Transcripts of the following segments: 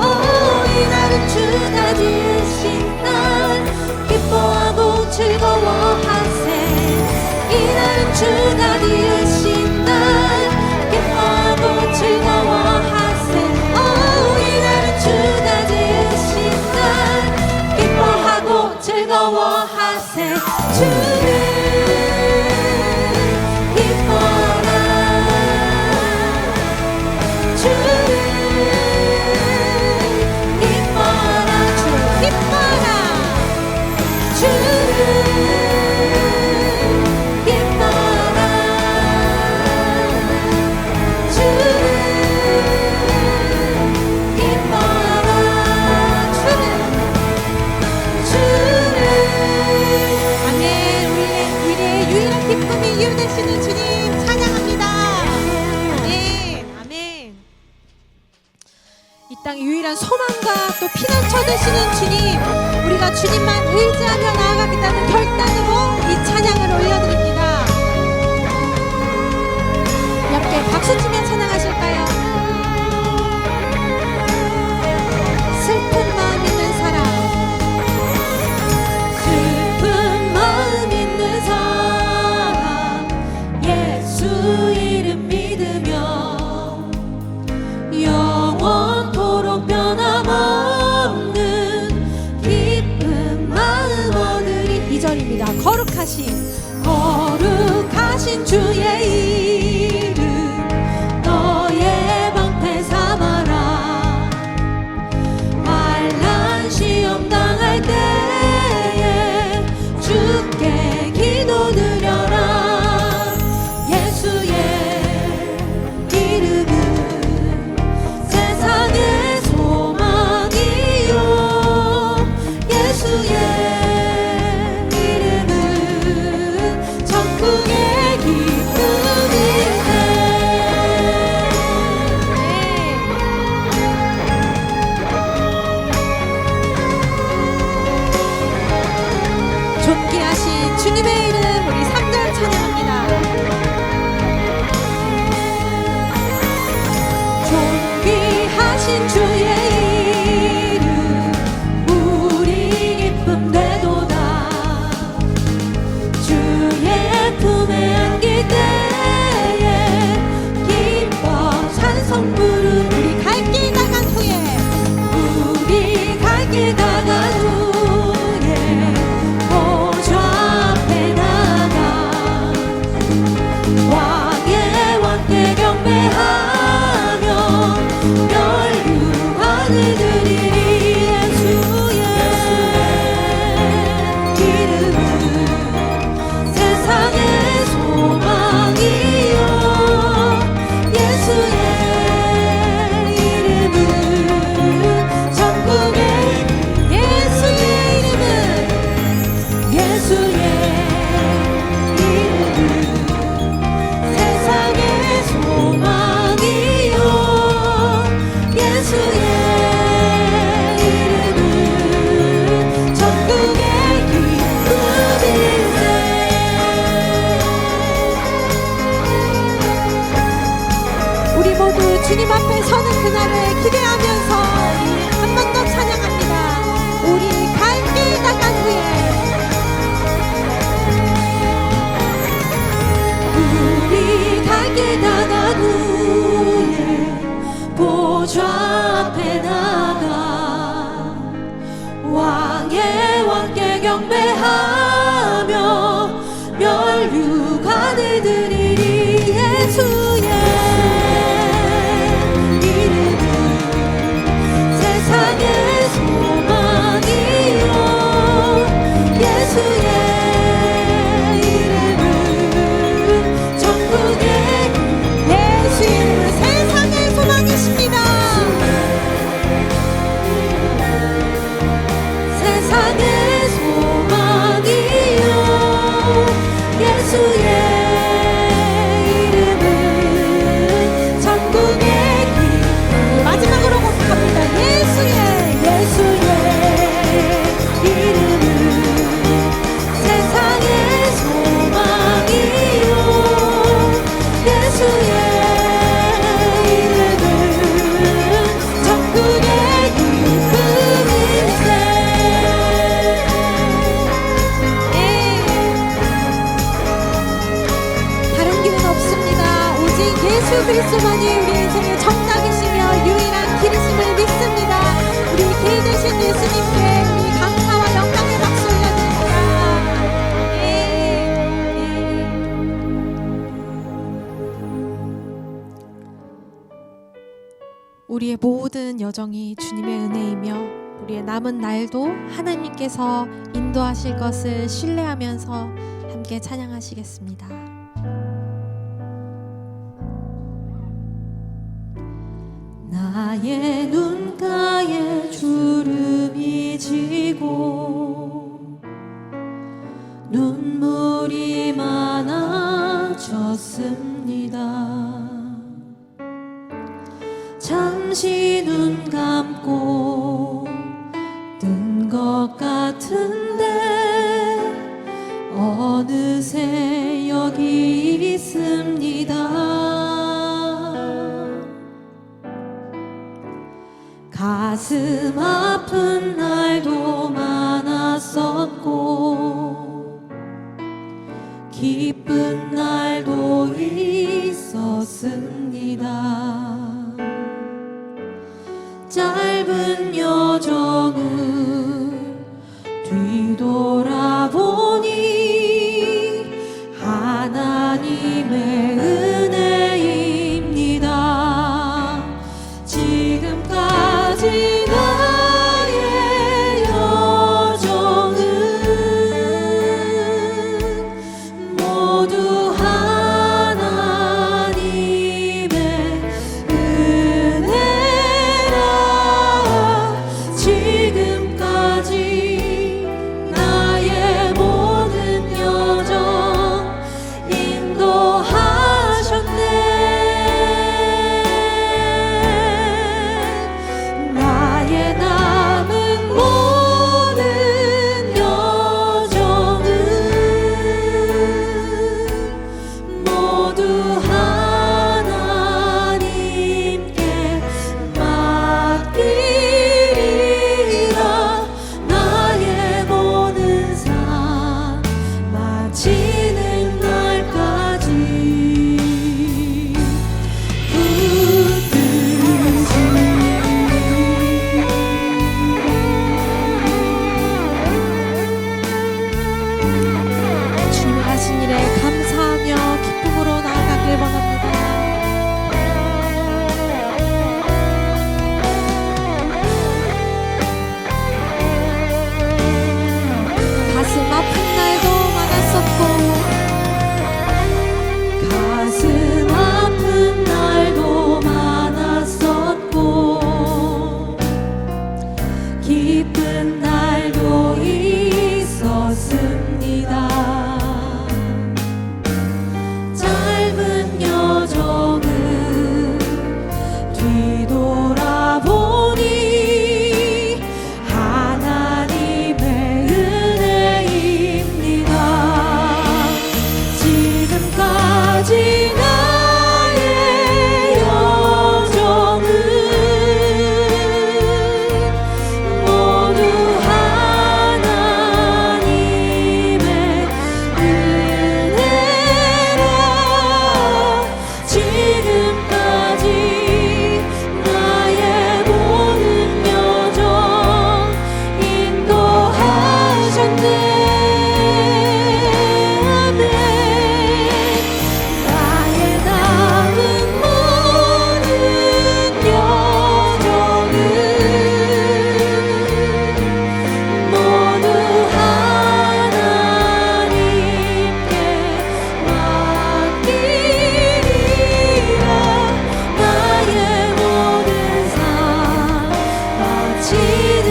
오이 나를 주가 지으신 날 기뻐하고 즐거워하세 즐거워하세 주 되시는 주님 우리가 주님만 의지하며 나아가 거룩하신 거룩하신 주여 우리 서는 그날을 기대하면서 한 번 더 찬양합니다. 우리 갈길 나간 후에 우리 갈길 나간 후에 보좌 앞에 나가 왕의 왕께 경배하며 멸류관을 드리 세상의 그리스도만이 우리 인생의 정답이시며 유일한 길이심을 믿습니다. 우리 길 되신 예수님께 우리 감사와 영광의 박수 올려드립니다. 네. 네. 우리의 모든 여정이 주님의 은혜이며 우리의 남은 날도 하나님께서 인도하실 것을 신뢰하면서 함께 찬양하시겠습니다. 나의 눈가에 주름이 지고 눈물이 많아졌습니다. 잠시 가슴 아픈 날도 많았었고 기쁜 날도 있었습니다. 짧은 여정을 뒤돌아보니 하나님의 지 deep in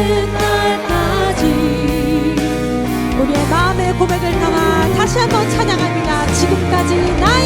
오시는 날까지 우리의 마음의 고백을 담아 다시 한번 찬양합니다. 지금까지 나